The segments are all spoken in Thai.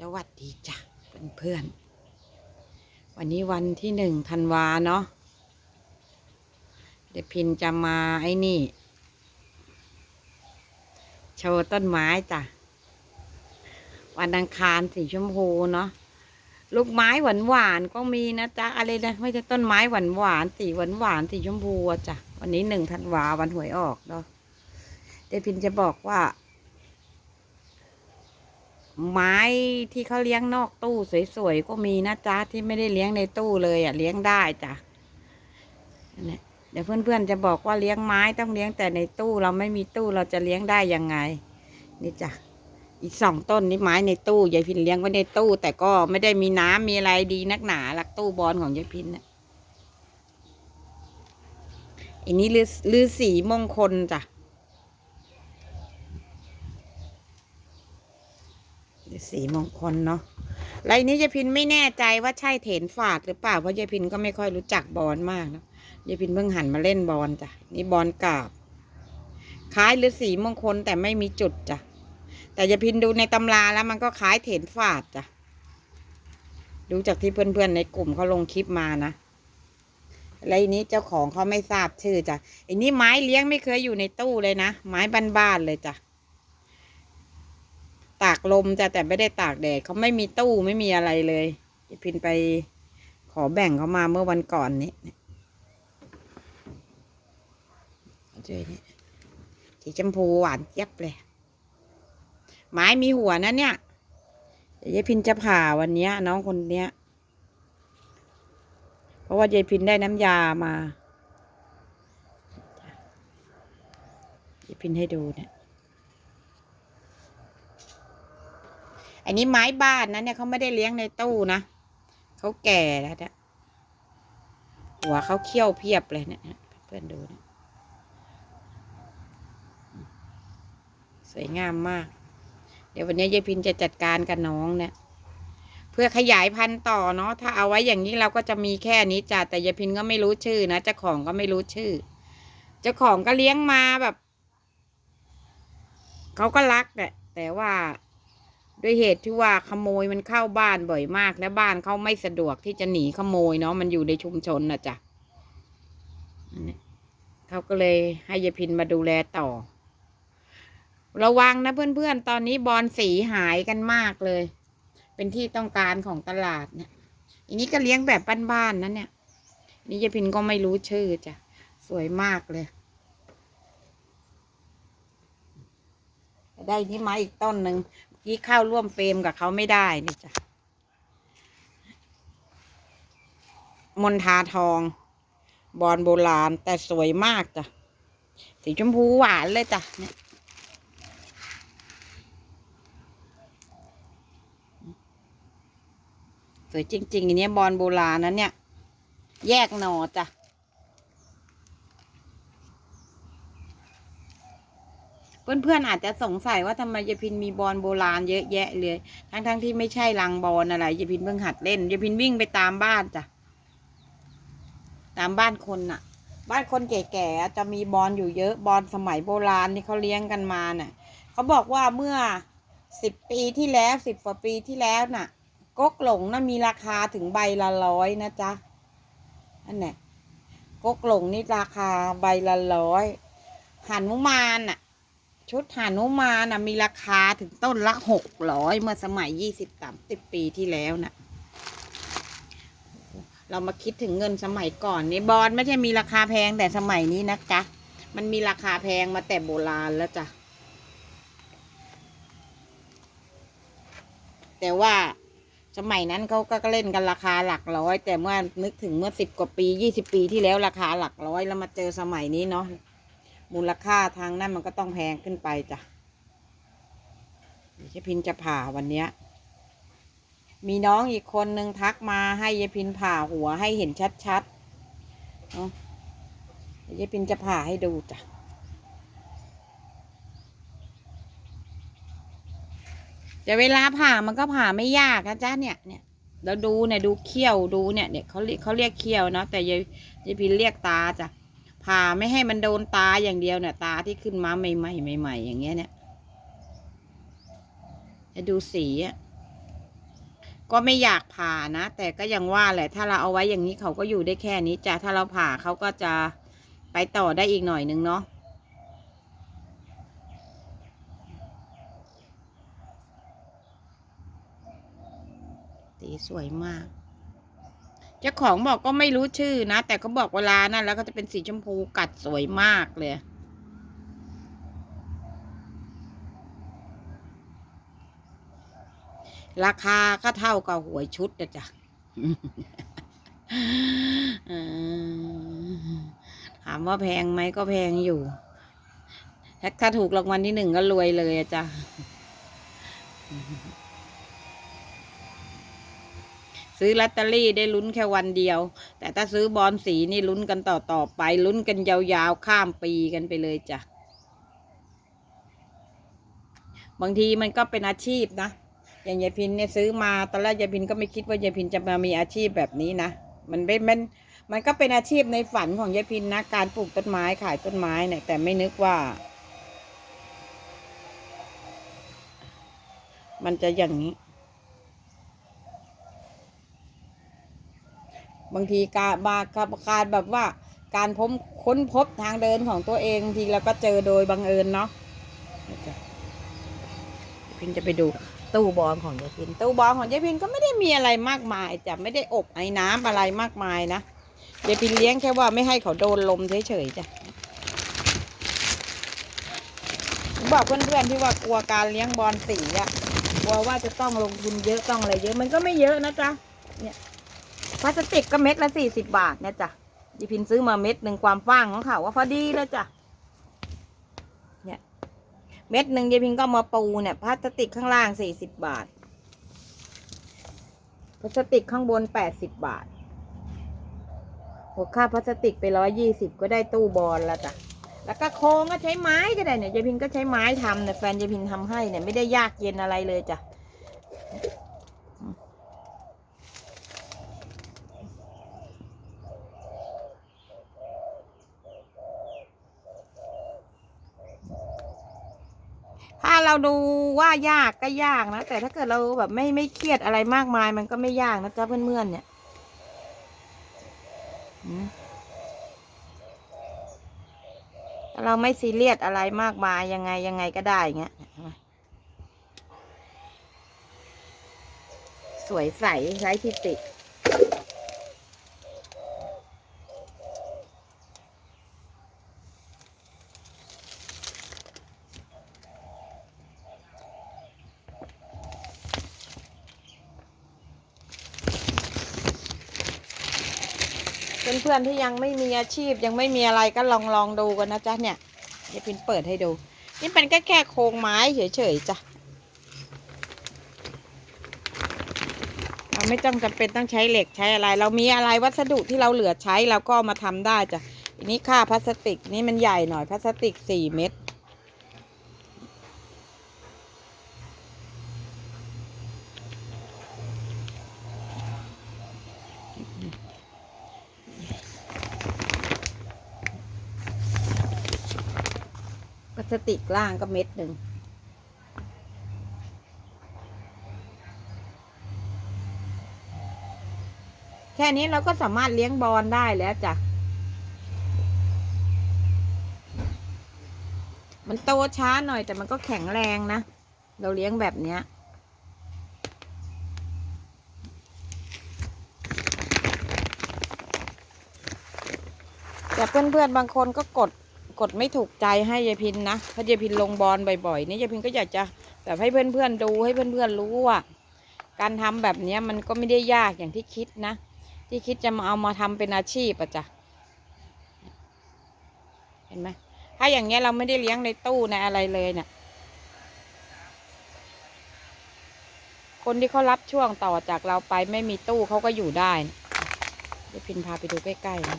สวัสดีจ้ะเพื่อนๆวันนี้วันที่หนึ่งธันวาเนาะเดี๋ยวพินจะมาไอ้นี่ โชว์ต้นไม้จ้ะ วันอังคารสีชมพูเนาะลูกไม้หวานหวานก็มีนะจ๊ะอะไรนะไม่ใช่ต้นไม้หวานหวานสีหวานหวานสีชมพูจ้ะวันนี้หนึ่งธันวาวันหวยออกเนาะเดี๋ยวพินจะบอกว่า ไม้ที่เขาเลี้ยงนอกตู้สวยๆก็มีนะจ๊ะที่ไม่ได้เลี้ยงในตู้เลยอะเลี้ยงได้จ้ะเดี๋ยวเพื่อนๆจะบอกว่าเลี้ยงไม้ต้องเลี้ยงแต่ในตู้เราไม่มีตู้เราจะเลี้ยงได้ยังไง นี่จ้ะอีกสองต้นนี่ไม้ในตู้ยายพินเลี้ยงไว้ในตู้ แต่ก็ไม่ได้มีน้ำมีอะไรดีนักหนาหลักตู้บอลของยายพินเนี่ยอันนี้ลือลือสีมงคลจ้ะ สี มงคลเนาะไรนี้ยายพินไม่แน่ใจว่าใช่เถนฝาดหรือเปล่าเพราะยายพินก็ไม่ค่อยรู้จักบอลมากนะยายพินเพิ่งหันมาเล่นบอลจ้ะนี่บอลกาบคล้ายหรือสีมงคลแต่ไม่มีจุดจ้ะแต่ยายพินดูในตำราแล้วมันก็คล้ายเถนฝาดจ้ะดูจากที่เพื่อนๆในกลุ่มเขาลงคลิปมานะแล้วอันนี้เจ้าของเขาไม่ทราบชื่อจ้ะไอ้นี่ไม้เลี้ยงไม่เคยอยู่ในตู้เลยนะไม้บ้านๆเลยจ้ะ ตากลมจ้ะแต่ไม่ได้ตากแดดเขาไม่มีตู้ไม่มีอะไรเลยพินไปขอแบ่งเขามาเมื่อวันก่อนนี้เจอนี่สีชมพูหวานเจี๊ยบเลย ไม้มีหัวนะเนี่ยยายพินจะผ่าวันนี้น้องคนเนี้ย เพราะว่ายายพินได้น้ำยามายายพินให้ดูเนี่ย อันนี้ไม้บ้านนะเนี่ยเขาไม่ได้เลี้ยงในตู้นะเขาแก่แล้วนะหัวเขาเขี้ยวเพียบเลยเนี่ยเพื่อนดูนะสวยงามมาก เดี๋ยววันนี้ยายพินจะจัดการกับน้องเนี่ยเพื่อขยายพันธุ์ต่อเนาะถ้าเอาไว้อย่างนี้เราก็จะมีแค่นี้จ้ะแต่ยายพินก็ไม่รู้ชื่อนะเจ้าของก็ไม่รู้ชื่อเจ้าของก็เลี้ยงมาแบบเขาก็รักแหละแต่ว่า ด้วยเหตุที่ว่าขโมยมันเข้าบ้านบ่อยมาก และบ้านเขาไม่สะดวกที่จะหนีขโมยเนาะมันอยู่ในชุมชนนะจ๊ะเขาก็เลยให้ยายพินมาดูแลต่อ ระวังนะเพื่อนๆ ตอนนี้บอลสีหายกันมากเลย เป็นที่ต้องการของตลาดเนี่ยอันนี้ก็เลี้ยงแบบบ้านๆนะเนี่ย นี่ยายพินก็ไม่รู้ชื่อจ้ะสวยมากเลย ได้นี่มาอีกต้นหนึ่ง ที่เข้าร่วมเฟรมกับเขาไม่ได้นี่จ้ะมนทาทอง บอลโบราณ แต่สวยมากจ้ะ สีชมพูหวานเลยจ้ะเนี่ยสวยจริง ๆ อันนี้บอลโบราณนะเนี่ย แยกหน่อจ้ะ เพื่อนๆอาจจะสงสัยว่าทำไมยายพินมีบอลโบราณเยอะแยะเลย ทั้งๆที่ไม่ใช่ลังบอลอะไรยายพินเพิ่งหัดเล่นยายพินวิ่งไปตามบ้านจ้ะตามบ้านคนน่ะ บ้านคนแก่ๆจะมีบอลอยู่เยอะบอลสมัยโบราณที่เขาเลี้ยงกันมาน่ะเขาบอกว่าเมื่อสิบปีที่แล้วสิบกว่าปีที่แล้วน่ะก๊กหลงน่ะมีราคาถึงใบละร้อยนะจ๊ะอันนี้ก๊กหลงนี่ราคาใบละร้อยหันมุมานน่ะ ชุดหานุมานะมีราคาถึงต้นละหกร้อยเมื่อสมัยยี่สิบสามสิบปีที่แล้วนะเรามาคิดถึงเงินสมัยก่อนนี่บอลไม่ใช่มีราคาแพงแต่สมัยนี้นะจ๊ะมันมีราคาแพงมาแต่โบราณแล้วจ้ะแต่ว่าสมัยนั้นเขาก็เล่นกันราคาหลักร้อย แต่เมื่อนึกถึงเมื่อสิบกว่าปียี่สิบปีที่แล้วราคาหลักร้อยแล้วมาเจอสมัยนี้เนาะ มูลค่าทางนั้นมันก็ต้องแพงขึ้นไปจ้ะยวยายพินจะผ่าวันเนี้ย มีน้องอีกคนนึงทักมาให้ยายพินผ่าหัวให้เห็นชัดๆเนาะยวยายพินจะผ่าให้ดูจ้ะแต่เวลาผ่ามันก็ผ่าไม่ยากนะจ๊ะเนี่ยเนี่ยเราดูเนี่ยดูเขี้ยวดูเนี่ยเนี่ยเขาเรียกเขาเรียกเขี้ยวเนาะแต่ยายยายพินเรียกตาจ้ะ ผ่าไม่ให้มันโดนตาอย่างเดียวเนี่ย ตาที่ขึ้นมาใหม่ๆใหม่ๆอย่างเงี้ยเนี่ยจะดูสีอะก็ไม่อยากผ่านะ แต่ก็ยังว่าแหละ ถ้าเราเอาไว้อย่างนี้เขาก็อยู่ได้แค่นี้จ้ะถ้าเราผ่าเขาก็จะไปต่อได้อีกหน่อยนึงเนาะสีสวยมาก จ้าของบอกก็ไม่รู้ชื่อนะ แต่ก็บอกเวลานั่นแล้วก็จะเป็นสีชมพูกัดสวยมากเลย ราคาก็เท่ากับหวยชุดนะจ๊ะถามว่าแพงไหมก็แพงอยู่ ถ้าถ้าถูกรางวัลที่หนึ่งก็รวยเลยอะจ้ะ ซื้อลอตเตอรี่ได้ลุ้นแค่วันเดียว แต่ถ้าซื้อบอลสีนี่ลุ้นกันต่อต่อไป ลุ้นกันยาวๆข้ามปีกันไปเลยจ้ะ บางทีมันก็เป็นอาชีพนะ อย่างยายพินเนี่ยซื้อมาตอนแรกยายพินก็ไม่คิดว่ายายพินจะมามีอาชีพแบบนี้นะ มันเป็นมันมันก็เป็นอาชีพในฝันของยายพินนะ การปลูกต้นไม้ขายต้นไม้เนี่ยแต่ไม่นึกว่า มันจะอย่างนี้ บางทีการบาการแบบว่า การพบค้นพบทางเดินของตัวเองบางทีเราก็เจอโดยบังเอิญเนาะพินจะไปดูตู้บอลของยายพินตู้บอลของยายพินก็ไม่ได้มีอะไรมากมายจะไม่ได้อบไอ้น้ำอะไรมากมายนะยายพินเลี้ยงแค่ว่าไม่ให้เขาโดนลมเฉยๆจ้ะบอกเพื่อนๆที่ว่ากลัวการเลี้ยงบอลสีอะกลัวว่าจะต้องลงทุนเยอะต้องอะไรเยอะมันก็ไม่เยอะนะจ๊ะเนี่ย พลาสติกก็เม็ดละสี่สิบบาทเนี่ยจ้ะยายพินซื้อมาเม็ดหนึ่งความฟ้างของเขาว่าพอดีแล้วจ้ะเนี่ยเม็ดหนึ่งยายพิงก็มาปูเนี่ยพลาสติกข้างล่างสี่สิบบาทพลาสติกข้างบนแปดสิบบาทหัวค่าพลาสติกไปร้อยยี่สิบก็ได้ตู้บอลแล้วจ้ะแล้วก็โครงก็ใช้ไม้ก็ได้เนี่ยยายพินก็ใช้ไม้ทำเนี่ยแฟนยายพินทำให้เนี่ยไม่ได้ยากเย็นอะไรเลยจ้ะ ถ้าเราดูว่ายากก็ยากนะ แต่ถ้าเกิดเราแบบไม่ไม่เครียดอะไรมากมาย มันก็ไม่ยากนะจ๊ะเพื่อนๆเนี่ยเราไม่ซีเรียสอะไรมากมายยังไงยังไงก็ได้เงี้ยสวยใสไร้ทิฏ เพื่อนๆที่ยังไม่มีอาชีพยังไม่มีอะไรก็ลองลองดูกันนะจ๊ะเนี่ยเดี๋ยวพินเปิดให้ดู นี่เป็นแค่แค่โครงไม้เฉยๆจ้ะเราไม่ต้องจำเป็นต้องใช้เหล็กใช้อะไร เรามีอะไรวัสดุที่เราเหลือใช้เราก็มาทำได้จ้ะอันนี้ค่าพลาสติกนี่มันใหญ่หน่อยพลาสติกสี่เม็ด สติกล่างก็เม็ดหนึ่งแค่นี้เราก็สามารถเลี้ยงบอลได้แล้วจ้ะ มันโตช้าหน่อยแต่มันก็แข็งแรงนะ เราเลี้ยงแบบเนี้ย แต่เพื่อนๆบางคนก็กด กดไม่ถูกใจให้ยายพินนะเพราะยายพินลงบอลบ่อยๆนี่ยายพินก็อยากจะแบบให้เพื่อนๆดูให้เพื่อนๆรู้ว่า การทำแบบเนี้ยมันก็ไม่ได้ยากอย่างที่คิดนะ ที่คิดจะมาเอามาทำเป็นอาชีพอะจ้ะเห็นไหมถ้าอย่างเงี้ยเราไม่ได้เลี้ยงในตู้ในอะไรเลยเนี่ยคนที่เขารับช่วงต่อจากเราไปไม่มีตู้เขาก็อยู่ได้นะเดี๋ยวพินพาไปดูใกล้ๆนะ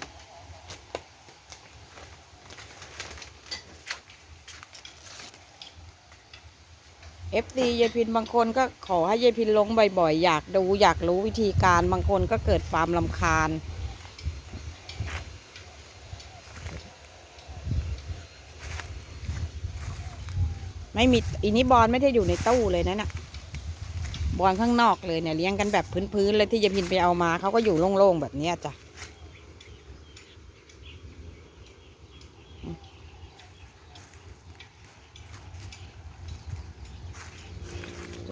เอฟซียายพินบางคนก็ขอให้ยายพินลงบ่อยๆ อยากดูอยากรู้วิธีการบางคนก็เกิดความลำคาญ ไม่มีอีนี้บอลไม่ได้อยู่ในตู้เลยนะน่ะบอลข้างนอกเลยเนี่ยเลี้ยงกันแบบพื้นๆเลยที่ยายพินไปเอามาเขาก็อยู่โล่งๆแบบนี้จ้ะ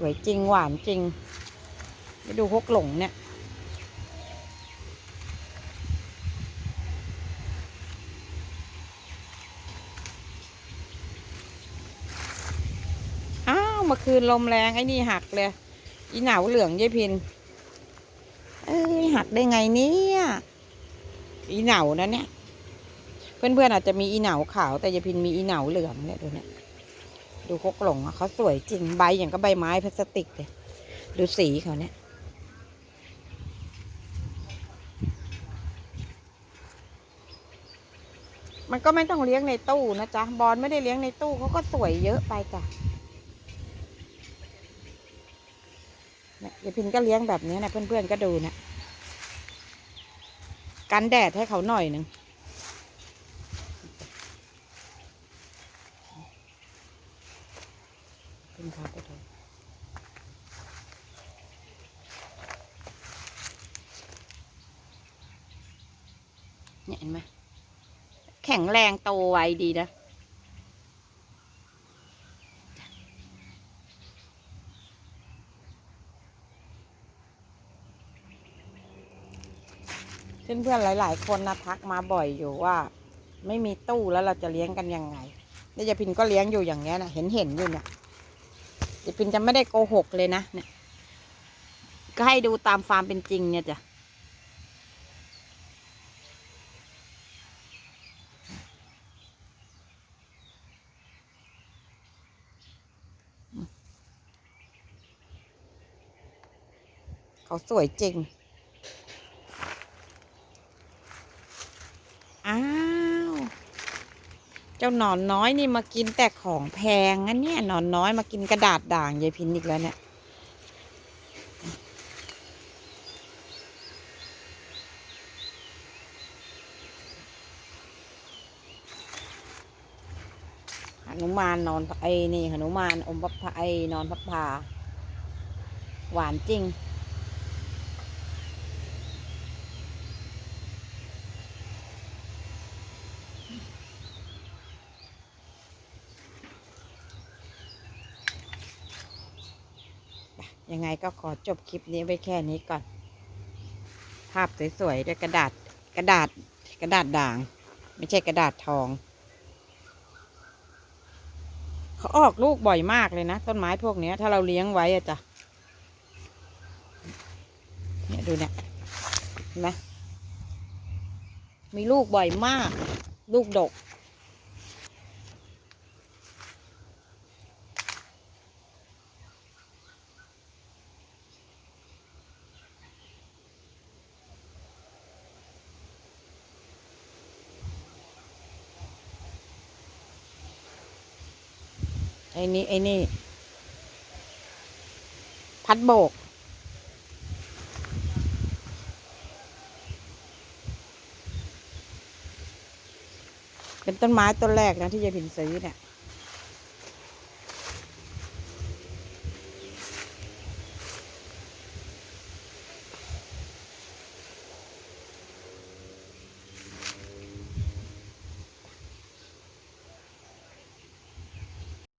วยจริงหวานจริง ไปดูฮกหลงเนี่ย อ้าวเมื่อคืนลมแรงไอ้นี่หักเลย อีเหนาเหลืองยายพิน เอ้ยหักได้ไงเนี่ยอีเหนานะเนี่ย เพื่อนๆอาจจะมีอีเหนาขาวแต่ยายพินมีอีเหนาเหลืองเนี่ยดูเนี่ย ดูคกหลงอะเขาสวยจริงใบอย่างก็ใบไม้พลาสติกเลยดูสีเขาเนี่ยมันก็ไม่ต้องเลี้ยงในตู้นะจ๊ะ บอลไม่ได้เลี้ยงในตู้เขาก็สวยเยอะไปจ้ะเนี่ยยายพินก็เลี้ยงแบบนี้นะเพื่อนๆก็ดูนะกันแดดให้เขาหน่อยหนึ่งขึ้นเขาไปดู เนี่ยเห็นไหมแข็งแรงโตไวดีนะเพื่อนๆหลาย ๆ คนนะทักมาบ่อยอยู่ว่า ไม่มีตู้แล้วเราจะเลี้ยงกันยังไงนี่ยายพินก็เลี้ยงอยู่อย่างเงี้ยนะเห็นเห็นอยู่เนี่ยยาพินจะไม่ได้โกหกเลยนะเนี่ยก็ให้ดูตามฟาร์มเป็นจริงเนี่ยจ้ะ เขาสวยจริง อ้าว เจ้าหนอนน้อยนี่มากินแต่ของแพงอันเนี่ยหนอนน้อยมากินกระดาษด่างยายพินอีกแล้วเนี่ยหนุมานนอนไอ้นี่หนุมานอมพับพไอ้นอนพับพาหวานจริง ยังไงก็ขอจบคลิปนี้ไว้แค่นี้ก่อน ภาพสวยๆด้วยกระดาษกระดาษกระดาษด่าง ไม่ใช่กระดาษทอง เขาออกลูกบ่อยมากเลยนะ ต้นไม้พวกนี้ถ้าเราเลี้ยงไว้อะจ้ะเนี่ยดูเนี่ยเห็นไหมมีลูกบ่อยมาก ลูกดก อ้นี่ไอ้นี่ พัดโบก เป็นต้นไม้ต้นแรกนะที่ยายผินซื้อเนี่ย